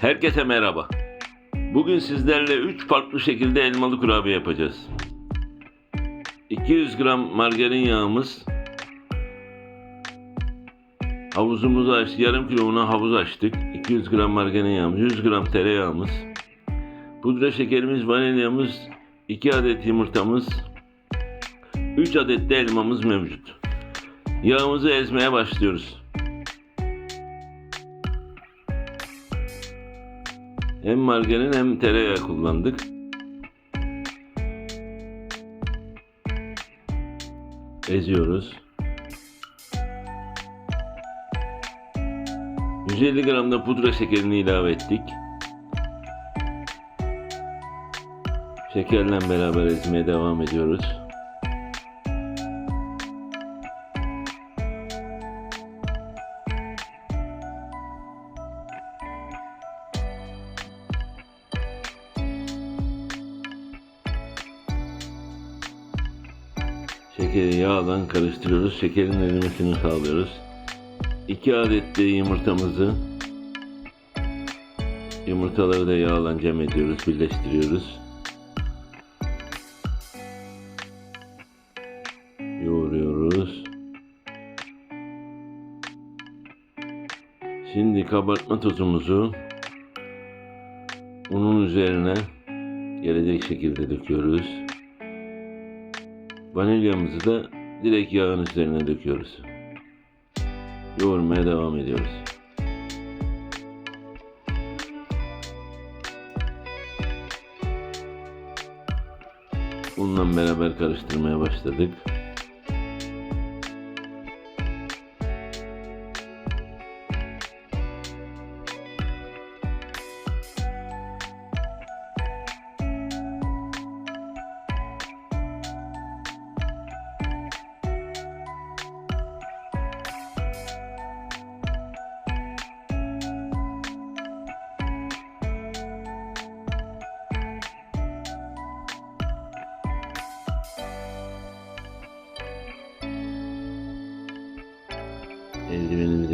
Herkese merhaba. Bugün sizlerle 3 farklı şekilde elmalı kurabiye yapacağız. 200 gram margarin yağımız, havuzumuzu açtık, yarım kilona havuz açtık. 200 gram margarin yağımız, 100 gram tereyağımız, pudra şekerimiz, vanilyamız, 2 adet yumurtamız, 3 adet de elmamız mevcut. Yağımızı ezmeye başlıyoruz. Hem margarin hem tereyağı kullandık. Eziyoruz. 150 gram da pudra şekerini ilave ettik. Şekerle beraber ezmeye devam ediyoruz. Şekeri yağla karıştırıyoruz. Şekerin erimesini sağlıyoruz. 2 adet de yumurtamızı yumurtaları da yağla cem ediyoruz, birleştiriyoruz. Yoğuruyoruz. Şimdi kabartma tozumuzu unun üzerine gelecek şekilde döküyoruz. Vanilyamızı da direkt yağın üzerine döküyoruz. Yoğurmaya devam ediyoruz. Unla beraber karıştırmaya başladık.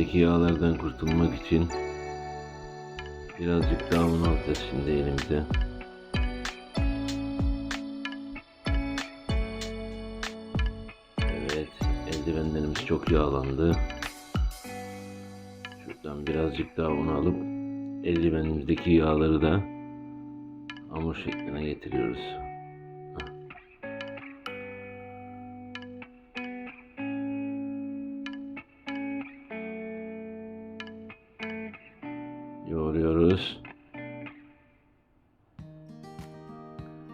Eldivenimizdeki yağlardan kurtulmak için birazcık daha un alacağız şimdi elimize. Evet, eldivenlerimiz çok yağlandı. Şuradan birazcık daha un alıp eldivenimizdeki yağları da hamur şekline getiriyoruz. Yoğuruyoruz.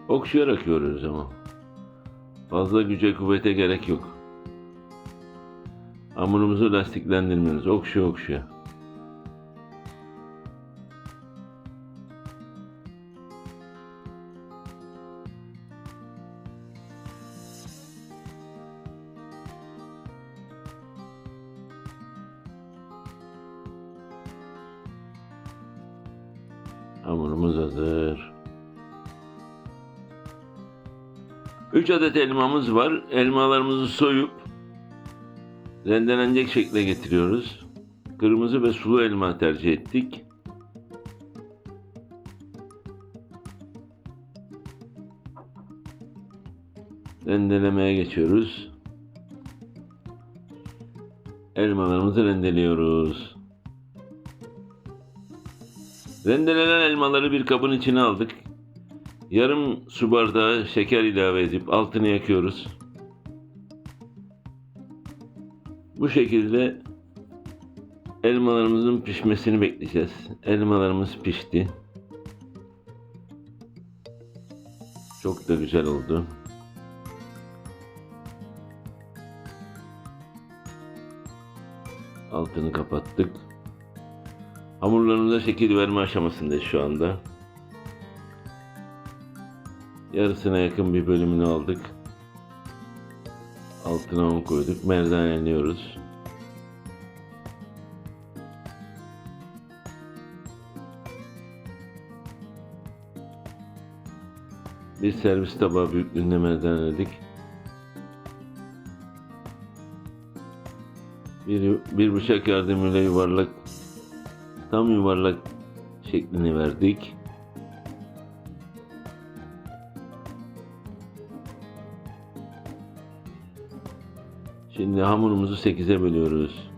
Okşayarak yoğuruyoruz ama. Fazla güce kuvvete gerek yok. Hamurumuzu lastiklendirmiyoruz. Okşaya okşaya. 3 adet elmamız var. Elmalarımızı soyup rendelenecek şekle getiriyoruz. Kırmızı ve sulu elma tercih ettik. Rendelemeye geçiyoruz. Elmalarımızı rendeliyoruz. Rendelenen elmaları bir kabın içine aldık. Yarım su bardağı şeker ilave edip altını yakıyoruz. Bu şekilde elmalarımızın pişmesini bekleyeceğiz. Elmalarımız pişti. Çok da güzel oldu. Altını kapattık. Hamurlarımıza şekil verme aşamasındayız şu anda. Yarısına yakın bir bölümünü aldık. Altına un koyduk. Merdaneliyoruz. Bir servis tabağı büyüklüğünde merdaneledik. Bir, bir bıçak yardımıyla yuvarlak tam yuvarlak şeklini verdik. Şimdi hamurumuzu 8'e bölüyoruz.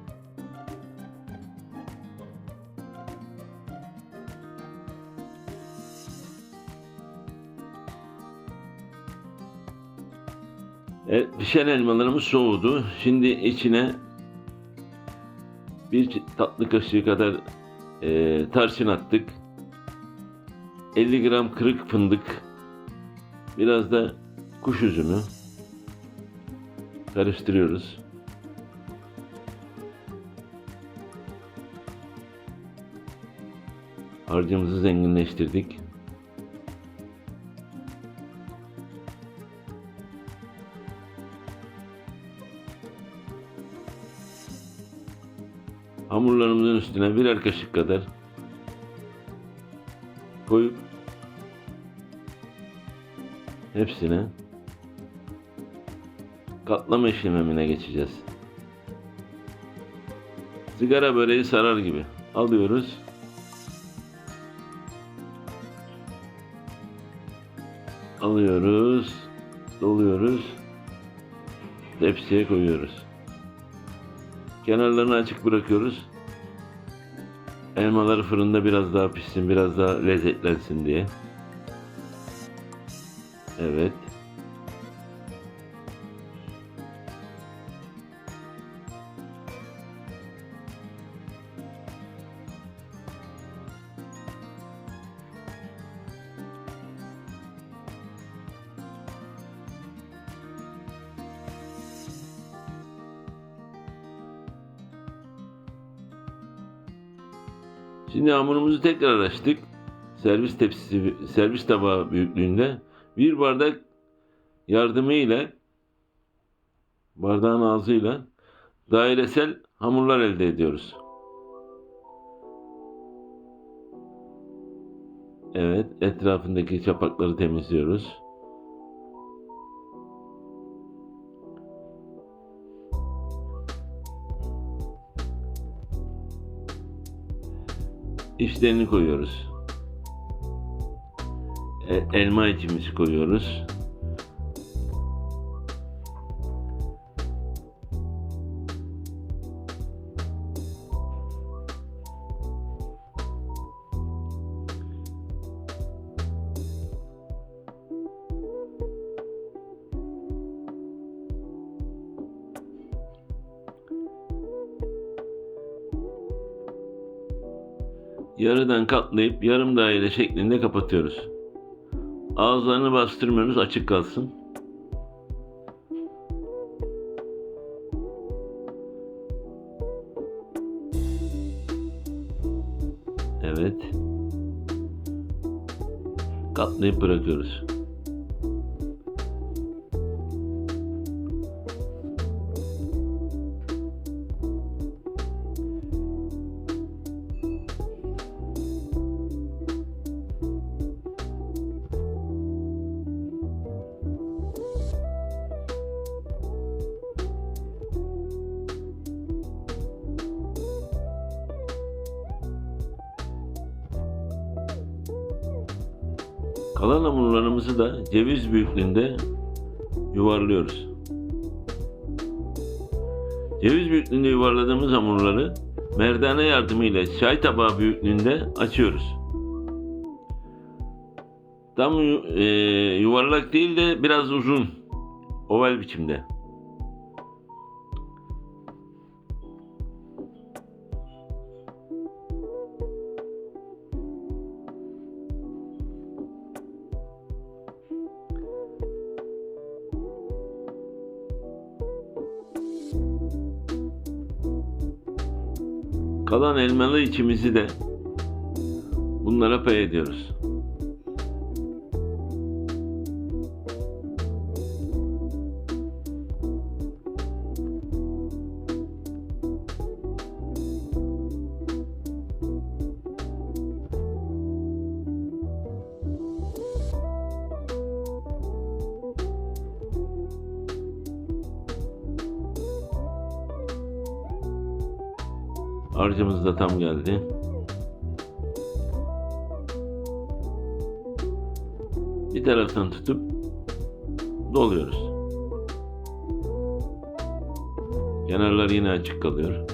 Evet, pişen elmalarımız soğudu. Şimdi içine bir tatlı kaşığı kadar e, tarçın attık. 50 gram kırık fındık. Biraz da kuş üzümü. Karıştırıyoruz. Harcımızı zenginleştirdik. Hamurlarımızın üstüne birer kaşık kadar koyup hepsine katlama işlemine geçeceğiz. Sigara böreği sarar gibi alıyoruz. Alıyoruz, doluyoruz, tepsiye koyuyoruz. Kenarlarını açık bırakıyoruz. Elmaları fırında biraz daha pişsin, biraz daha lezzetlensin diye. Evet. Şimdi hamurumuzu tekrar açtık. Servis tepsisi, servis tabağı büyüklüğünde bir bardak yardımıyla bardağın ağzıyla dairesel hamurlar elde ediyoruz. Evet, etrafındaki çapakları temizliyoruz. İşlerini koyuyoruz. E, elma içimizi koyuyoruz. Yarıdan katlayıp yarım daire şeklinde kapatıyoruz. Ağızlarını bastırmıyoruz açık kalsın. Evet. Katlayıp bırakıyoruz. Kalan hamurlarımızı da ceviz büyüklüğünde yuvarlıyoruz. Ceviz büyüklüğünde yuvarladığımız hamurları merdane yardımıyla çay tabağı büyüklüğünde açıyoruz. Tam e, yuvarlak değil de biraz uzun, oval biçimde. Kalan elmalı içimizi de bunlara pay ediyoruz. Harcımız da tam geldi. Bir taraftan tutup doluyoruz. Kenarlar yine açık kalıyor.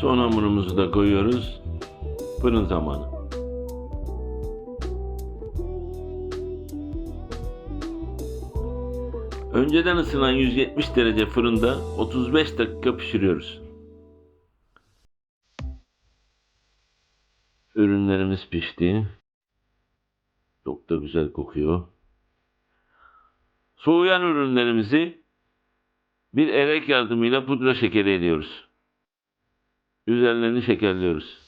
Son hamurumuzu da koyuyoruz. Fırın zamanı. Önceden ısınan 170 derece fırında 35 dakika pişiriyoruz. Ürünlerimiz pişti. Çok da güzel kokuyor. Soğuyan ürünlerimizi bir erek yardımıyla pudra şekeri ediyoruz. Üzerlerini şekerliyoruz.